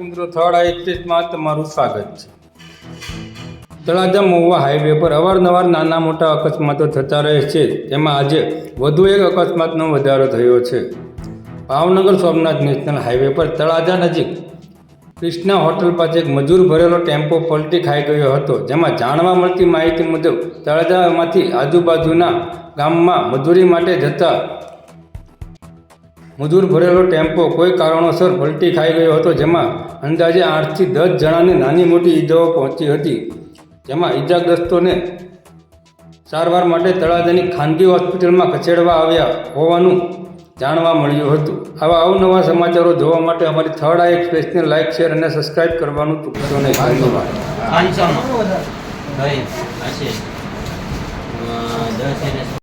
મિત્રો થર્ડ આઈ તમારું સ્વાગત છે. તળાજા મહુવા હાઈવે પર અવારનવાર નાના મોટા અકસ્માતો થતા રહે છે. તેમાં આજે વધુ એક અકસ્માતનો વધારો થયો છે. ભાવનગર સોમનાથ નેશનલ હાઈવે પર તળાજા નજીક કૃષ્ણા હોટલ પાસે એક મજૂર ભરેલો ટેમ્પો પલટી ખાઈ ગયો હતો. જેમાં જાણવા મળતી માહિતી મુજબ તળાજામાંથી આજુબાજુના ગામમાં મજૂરી માટે જતા મજૂર ભરેલો ટેમ્પો કોઈ કારણોસર પલટી ખાઈ ગયો હતો જેમાં અંદાજે આઠથી દસ જણાને નાની મોટી ઈજાઓ પહોંચી હતી જેમાં ઈજાગ્રસ્તોને સારવાર માટે તળાજાની ખાનગી હોસ્પિટલમાં ખસેડવા આવ્યા હોવાનું જાણવા મળ્યું હતું આવા અવનવા સમાચારો જોવા માટે અમારી થર્ડ આઈ એક્સપ્રેસને લાઇક શેર અને સબસ્ક્રાઇબ કરવાનું ચૂકશો નહીં ધન્યવાદ